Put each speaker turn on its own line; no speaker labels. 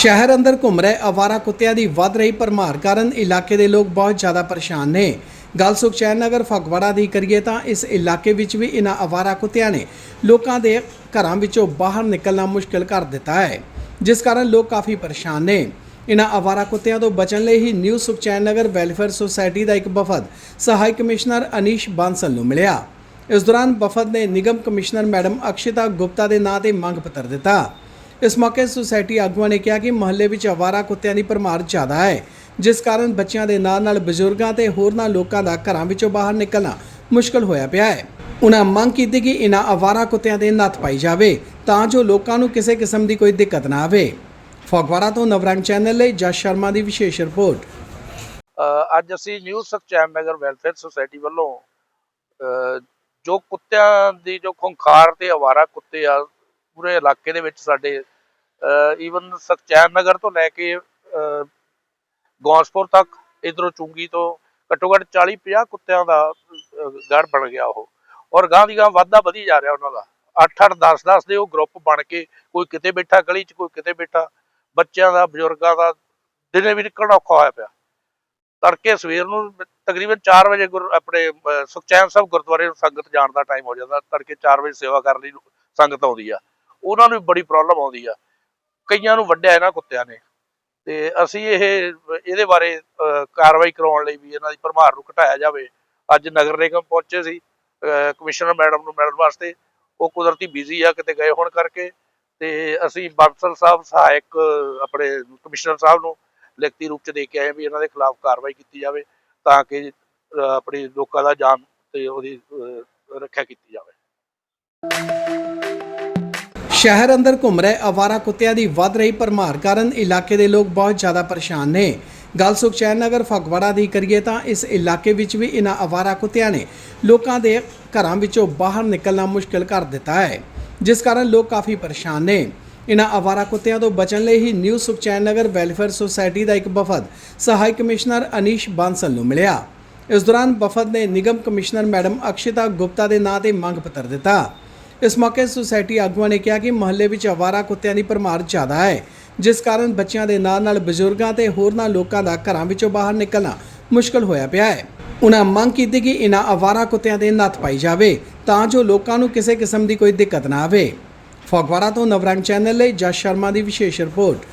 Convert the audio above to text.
ਸ਼ਹਿਰ ਅੰਦਰ ਘੁੰਮ ਰਹੇ ਆਵਾਰਾ ਕੁੱਤਿਆਂ ਦੀ ਵੱਧ ਰਹੀ ਭਰਮਾਰ ਕਾਰਨ ਇਲਾਕੇ ਦੇ ਲੋਕ ਬਹੁਤ ਜ਼ਿਆਦਾ ਪਰੇਸ਼ਾਨ ਨੇ। ਗੱਲ ਸੁਖਚੈਨ ਨਗਰ ਫਗਵਾੜਾ ਦੀ ਕਰੀਏ ਤਾਂ ਇਸ ਇਲਾਕੇ ਵਿੱਚ ਵੀ ਇਹਨਾਂ ਆਵਾਰਾ ਕੁੱਤਿਆਂ ਨੇ ਲੋਕਾਂ ਦੇ ਘਰਾਂ ਵਿੱਚੋਂ ਬਾਹਰ ਨਿਕਲਣਾ ਮੁਸ਼ਕਲ ਕਰ ਦਿੱਤਾ ਹੈ, ਜਿਸ ਕਾਰਨ ਲੋਕ ਕਾਫੀ ਪਰੇਸ਼ਾਨ ਨੇ। ਇਹਨਾਂ ਆਵਾਰਾ ਕੁੱਤਿਆਂ ਤੋਂ ਬਚਣ ਲਈ ਹੀ new Sukhchain Nagar welfare society ਦਾ ਇੱਕ ਵਫਦ ਸਹਾਇਕ ਕਮਿਸ਼ਨਰ ਅਨੀਸ਼ ਬਾਂਸਲ ਨੂੰ ਮਿਲਿਆ। ਇਸ ਦੌਰਾਨ ਵਫਦ ਨੇ ਨਿਗਮ ਕਮਿਸ਼ਨਰ ਮੈਡਮ ਅਕਸ਼ਿਤਾ ਗੁਪਤਾ ਦੇ ਨਾਂ ਤੇ ਮੰਗ ਪੱਤਰ ਦਿੱਤਾ। ਇਸ ਮੌਕੇ ਸੁਸਾਇਟੀ ਆਗੂਆਂ ਨੇ ਕਿਹਾ ਕਿ ਮੁਹੱਲੇ ਵਿੱਚ ਆਵਾਰਾ ਕੁੱਤਿਆਂ ਦੀ ਭਰਮਾਰ ਜ਼ਿਆਦਾ ਹੈ ਜਿਸ ਕਾਰਨ ਬੱਚਿਆਂ ਦੇ ਨਾਲ ਨਾਲ ਬਜ਼ੁਰਗਾਂ ਤੇ ਹੋਰਨਾਂ ਲੋਕਾਂ ਦਾ ਘਰਾਂ ਵਿੱਚੋਂ ਬਾਹਰ ਨਿਕਲਣਾ ਮੁਸ਼ਕਲ ਹੋਇਆ ਪਿਆ ਹੈ। ਉਹਨਾਂ ਮੰਗ ਕੀਤੀ ਕਿ ਇਹਨਾਂ ਆਵਾਰਾ ਕੁੱਤਿਆਂ ਦੇ ਨੱਥ ਪਾਈ ਜਾਵੇ ਤਾਂ ਜੋ ਲੋਕਾਂ ਨੂੰ ਕਿਸੇ ਕਿਸਮ ਦੀ ਕੋਈ ਦਿੱਕਤ ਨਾ ਆਵੇ। ਫਗਵਾੜਾ ਤੋਂ ਨਵਰੰਗ ਚੈਨਲ ਲਈ ਜਸ ਸ਼ਰਮਾ ਦੀ ਵਿਸ਼ੇਸ਼ ਰਿਪੋਰਟ।
ਅ, ਅੱਜ ਅਸੀਂ new Sukhchain Nagar welfare society ਵੱਲੋਂ ਅ, ਜੋ ਕੁੱਤਿਆਂ ਦੀ ਜੋ ਖੁੰਖਾਰ ਤੇ ਆਵਾਰਾ ਕੁੱਤੇ ਆ ਪੂਰੇ ਇਲਾਕੇ ਦੇ ਵਿੱਚ ਸਾਡੇ ਈਵਨ ਸੁਖਚੈਨ ਨਗਰ ਤੋਂ ਲੈ ਕੇ ਗੌਂਸਪੁਰ ਤੱਕ, ਇਧਰੋਂ ਚੁੰਗੀ ਤੋਂ ਘੱਟੋ ਘੱਟ 40 50 ਕੁੱਤਿਆਂ ਦਾ ਗੜ ਬਣ ਗਿਆ ਉਹ। ਔਰ ਗਾਂ ਦੀ ਗਾਂ ਵਾਧਾ ਵਧੀ ਜਾ ਰਿਹਾ ਉਹਨਾਂ ਦਾ। 8 8 10 10 ਦੇ ਉਹ ਗਰੁੱਪ ਬਣ ਕੇ, ਕੋਈ ਕਿਤੇ ਬੈਠਾ ਗਲੀ 'ਚ, ਕੋਈ ਕਿਤੇ ਬੈਠਾ। ਬੱਚਿਆਂ ਦਾ, ਬਜ਼ੁਰਗਾਂ ਦਾ ਦਿਨੇ ਵੀ ਨਿਕਲਣਾ ਔਖਾ ਹੋਇਆ ਪਿਆ। ਤੜਕੇ ਸਵੇਰ ਨੂੰ ਤਕਰੀਬਨ 4 ਵਜੇ ਗੁਰ, ਆਪਣੇ ਸੁਖਚੈਨ ਸਾਹਿਬ ਗੁਰਦੁਆਰੇ ਨੂੰ ਸੰਗਤ ਜਾਣ ਦਾ ਟਾਈਮ ਹੋ ਜਾਂਦਾ। ਤੜਕੇ 4 ਵਜੇ ਸੇਵਾ ਕਰਨ ਲਈ ਸੰਗਤ ਆਉਂਦੀ ਆ। ਉਹਨਾਂ ਨੂੰ ਵੀ ਬੜੀ ਪ੍ਰੋਬਲਮ ਆਉਂਦੀ ਆ। ਕਈਆਂ ਨੂੰ ਵੱਢਿਆ ਇਹਨਾਂ ਕੁੱਤਿਆਂ ਨੇ। ਤੇ ਅਸੀਂ ਇਹ ਇਹਦੇ ਬਾਰੇ ਕਾਰਵਾਈ ਕਰਾਉਣ ਲਈ ਵੀ ਇਹਨਾਂ ਦੀ ਭਰਮਾਰ ਨੂੰ ਘਟਾਇਆ ਜਾਵੇ। ਅੱਜ ਨਗਰ ਨਿਗਮ ਪਹੁੰਚੇ ਸੀ ਕਮਿਸ਼ਨਰ ਮੈਡਮ ਨੂੰ ਮਿਲਣ ਵਾਸਤੇ। ਉਹ ਕੁਦਰਤੀ ਬਿਜ਼ੀ ਆ ਕਿਤੇ ਗਏ ਹੋਣ ਕਰਕੇ। ਤੇ ਅਸੀਂ ਬਾਂਸਲ ਸਾਹਿਬ ਸਹਾਇਕ ਆਪਣੇ ਕਮਿਸ਼ਨਰ ਸਾਹਿਬ ਨੂੰ ਲਿਖਤੀ ਰੂਪ ਚ ਦੇ ਕੇ ਆਏ ਵੀ ਇਹਨਾਂ ਦੇ ਖਿਲਾਫ ਕਾਰਵਾਈ ਕੀਤੀ ਜਾਵੇ ਤਾਂ ਕਿ ਅਹ, ਆਪਣੀ ਲੋਕਾਂ ਦਾ ਜਾਨ ਤੇ ਉਹਦੀ ਰੱਖਿਆ ਕੀਤੀ ਜਾਵੇ।
ਸ਼ਹਿਰ ਅੰਦਰ ਘੁੰਮ ਰਹੇ ਆਵਾਰਾ ਕੁੱਤਿਆਂ ਦੀ ਵੱਧ ਰਹੀ ਭਰਮਾਰ ਕਾਰਨ ਇਲਾਕੇ ਦੇ ਲੋਕ ਬਹੁਤ ਜ਼ਿਆਦਾ ਪਰੇਸ਼ਾਨ ਨੇ। ਗੱਲ ਸੁਖਚੈਨ ਨਗਰ ਫਗਵਾੜਾ ਦੀ ਕਰੀਏ ਤਾਂ ਇਸ ਇਲਾਕੇ ਵਿੱਚ ਵੀ ਇਹਨਾਂ ਆਵਾਰਾ ਕੁੱਤਿਆਂ ਨੇ ਲੋਕਾਂ ਦੇ ਘਰਾਂ ਵਿੱਚੋਂ ਬਾਹਰ ਨਿਕਲਣਾ ਮੁਸ਼ਕਲ ਕਰ ਦਿੱਤਾ ਹੈ, ਜਿਸ ਕਾਰਨ ਲੋਕ ਕਾਫੀ ਪਰੇਸ਼ਾਨ ਨੇ। ਇਹਨਾਂ ਆਵਾਰਾ ਕੁੱਤਿਆਂ ਤੋਂ ਬਚਣ ਲਈ ਹੀ new Sukhchain Nagar welfare society ਦਾ ਇੱਕ ਵਫਦ ਸਹਾਇਕ ਕਮਿਸ਼ਨਰ ਅਨੀਸ਼ ਬਾਂਸਲ ਨੂੰ ਮਿਲਿਆ। ਇਸ ਦੌਰਾਨ ਵਫਦ ਨੇ ਨਿਗਮ ਕਮਿਸ਼ਨਰ ਮੈਡਮ ਅਕਸ਼ਿਤਾ ਗੁਪਤਾ ਦੇ ਨਾਂ ਤੇ ਮੰਗ ਪੱਤਰ ਦਿੱਤਾ। ਇਸ ਮੌਕੇ ਸੁਸਾਇਟੀ ਆਗੂਆਂ ਨੇ ਕਿਹਾ ਕਿ ਮੁਹੱਲੇ ਵਿੱਚ ਆਵਾਰਾ ਕੁੱਤਿਆਂ ਦੀ ਭਰਮਾਰ ਜ਼ਿਆਦਾ ਹੈ, ਜਿਸ ਕਾਰਨ ਬੱਚਿਆਂ ਦੇ ਨਾਲ ਨਾਲ ਬਜ਼ੁਰਗਾਂ ਤੇ ਹੋਰਨਾਂ ਲੋਕਾਂ ਦਾ ਘਰਾਂ ਵਿੱਚੋਂ ਬਾਹਰ ਨਿਕਲਣਾ ਮੁਸ਼ਕਲ ਹੋਇਆ ਪਿਆ ਹੈ। ਉਹਨਾਂ ਮੰਗ ਕੀਤੀ ਕਿ ਇਹਨਾਂ ਆਵਾਰਾ ਕੁੱਤਿਆਂ ਦੇ ਨੱਥ ਪਾਈ ਜਾਵੇ ਤਾਂ ਜੋ ਲੋਕਾਂ ਨੂੰ ਕਿਸੇ ਕਿਸਮ ਦੀ ਕੋਈ ਦਿੱਕਤ ਨਾ ਆਵੇ। ਫਗਵਾੜਾ ਤੋਂ ਨਵਰੰਗ ਚੈਨਲ ਲਈ ਜਸ ਸ਼ਰਮਾ ਦੀ ਵਿਸ਼ੇਸ਼ ਰਿਪੋਰਟ।